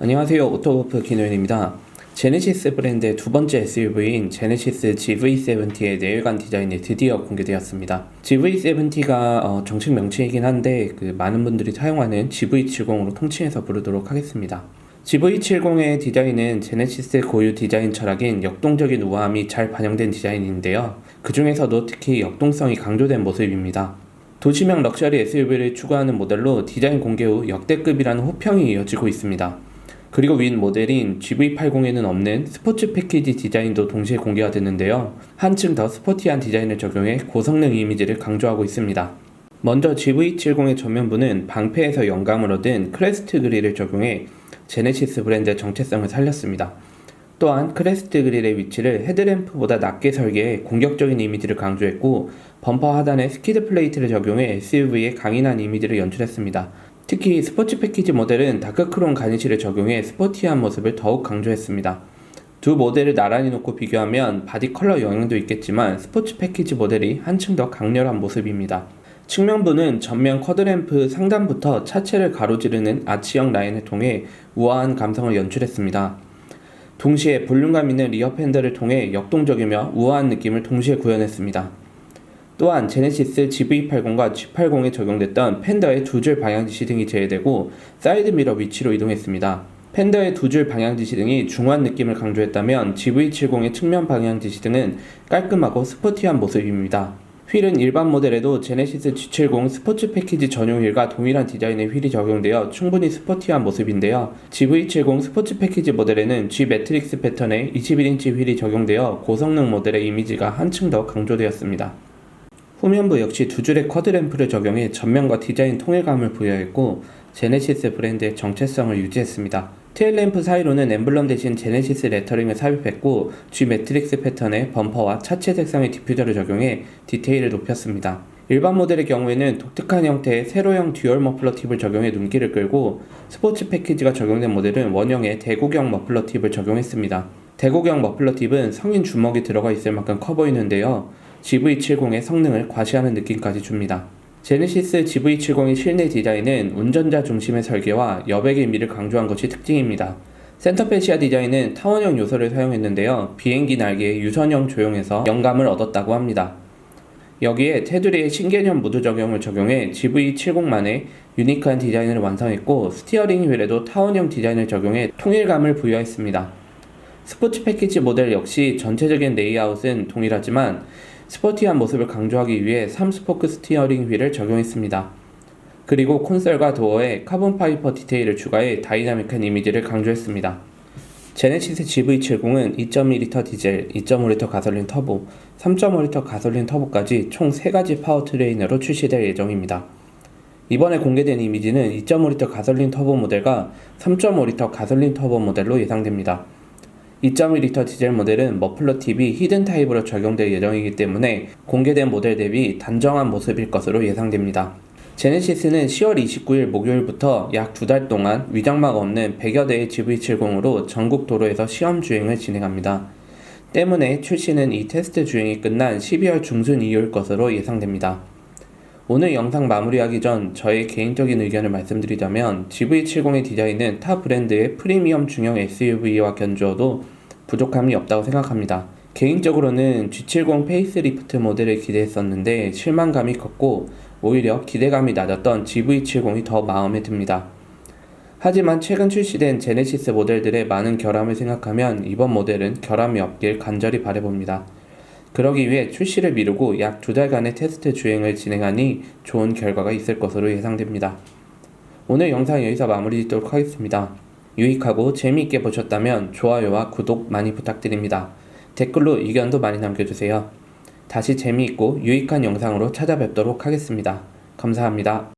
안녕하세요. 오토버프 김노현입니다. 제네시스 브랜드의 두 번째 SUV인 제네시스 GV70의 내열관 디자인이 드디어 공개되었습니다. GV70가 어, 정식 명칭이긴 한데 그 많은 분들이 사용하는 GV70으로 통칭해서 부르도록 하겠습니다. GV70의 디자인은 제네시스 고유 디자인 철학인 역동적인 우아함이 잘 반영된 디자인인데요. 그 중에서도 특히 역동성이 강조된 모습입니다. 도시명 럭셔리 SUV를 추구하는 모델로 디자인 공개 후 역대급이라는 호평이 이어지고 있습니다. 그리고 윈 모델인 GV80에는 없는 스포츠 패키지 디자인도 동시에 공개가 됐는데요. 한층 더 스포티한 디자인을 적용해 고성능 이미지를 강조하고 있습니다. 먼저 GV70의 전면부는 방패에서 영감을 얻은 크레스트 그릴을 적용해 제네시스 브랜드의 정체성을 살렸습니다. 또한 크레스트 그릴의 위치를 헤드램프보다 낮게 설계해 공격적인 이미지를 강조했고 범퍼 하단에 스키드 플레이트를 적용해 SUV의 강인한 이미지를 연출했습니다. 특히 스포츠 패키지 모델은 다크크롬 가니쉬를 적용해 스포티한 모습을 더욱 강조했습니다. 두 모델을 나란히 놓고 비교하면 바디 컬러 영향도 있겠지만 스포츠 패키지 모델이 한층 더 강렬한 모습입니다. 측면부는 전면 쿼드램프 상단부터 차체를 가로지르는 아치형 라인을 통해 우아한 감성을 연출했습니다. 동시에 볼륨감 있는 리어 팬더를 통해 역동적이며 우아한 느낌을 동시에 구현했습니다. 또한 제네시스 GV80과 G80에 적용됐던 팬더의 두 줄 방향 지시 등이 제외되고 사이드 미러 위치로 이동했습니다. 팬더의 두 줄 방향 지시 등이 중후한 느낌을 강조했다면 GV70의 측면 방향 지시 등은 깔끔하고 스포티한 모습입니다. 휠은 일반 모델에도 제네시스 G70 스포츠 패키지 전용 휠과 동일한 디자인의 휠이 적용되어 충분히 스포티한 모습인데요. GV70 스포츠 패키지 모델에는 G 매트릭스 패턴의 21인치 휠이 적용되어 고성능 모델의 이미지가 한층 더 강조되었습니다. 후면부 역시 두 줄의 쿼드램프를 적용해 전면과 디자인 통일감을 부여했고 제네시스 브랜드의 정체성을 유지했습니다. 테일 램프 사이로는 엠블럼 대신 제네시스 레터링을 삽입했고 G 매트릭스 패턴의 범퍼와 차체 색상의 디퓨저를 적용해 디테일을 높였습니다. 일반 모델의 경우에는 독특한 형태의 세로형 듀얼 머플러 팁을 적용해 눈길을 끌고 스포츠 패키지가 적용된 모델은 원형의 대구경 머플러 팁을 적용했습니다. 대구경 머플러 팁은 성인 주먹이 들어가 있을 만큼 커 보이는데요. GV70의 성능을 과시하는 느낌까지 줍니다. 제네시스 GV70의 실내 디자인은 운전자 중심의 설계와 여백의 미를 강조한 것이 특징입니다. 센터페시아 디자인은 타원형 요소를 사용했는데요. 비행기 날개에 유선형 조형에서 영감을 얻었다고 합니다. 여기에 테두리에 신개념 무드 적용을 적용해 GV70만의 유니크한 디자인을 완성했고 스티어링 휠에도 타원형 디자인을 적용해 통일감을 부여했습니다. 스포츠 패키지 모델 역시 전체적인 레이아웃은 동일하지만 스포티한 모습을 강조하기 위해 3스포크 스티어링 휠을 적용했습니다. 그리고 콘솔과 도어에 카본 파이퍼 디테일을 추가해 다이나믹한 이미지를 강조했습니다. 제네시스 GV70은 2.2L 디젤, 2.5L 가솔린 터보, 3.5L 가솔린 터보까지 총 3가지 파워트레인으로 출시될 예정입니다. 이번에 공개된 이미지는 2.5L 가솔린 터보 모델과 3.5L 가솔린 터보 모델로 예상됩니다. 2.1L 디젤 모델은 머플러 팁이 히든 타입으로 적용될 예정이기 때문에 공개된 모델 대비 단정한 모습일 것으로 예상됩니다. 제네시스는 10월 29일 목요일부터 약 두 달 동안 위장막 없는 100여 대의 GV70으로 전국 도로에서 시험 주행을 진행합니다. 때문에 출시는 이 테스트 주행이 끝난 12월 중순 이후일 것으로 예상됩니다. 오늘 영상 마무리하기 전 저의 개인적인 의견을 말씀드리자면 GV70의 디자인은 타 브랜드의 프리미엄 중형 SUV와 견주어도 부족함이 없다고 생각합니다. 개인적으로는 G70 페이스리프트 모델을 기대했었는데 실망감이 컸고 오히려 기대감이 낮았던 GV70이 더 마음에 듭니다. 하지만 최근 출시된 제네시스 모델들의 많은 결함을 생각하면 이번 모델은 결함이 없길 간절히 바라봅니다. 그러기 위해 출시를 미루고 약 두 달간의 테스트 주행을 진행하니 좋은 결과가 있을 것으로 예상됩니다. 오늘 영상 여기서 마무리 짓도록 하겠습니다. 유익하고 재미있게 보셨다면 좋아요와 구독 많이 부탁드립니다. 댓글로 의견도 많이 남겨주세요. 다시 재미있고 유익한 영상으로 찾아뵙도록 하겠습니다. 감사합니다.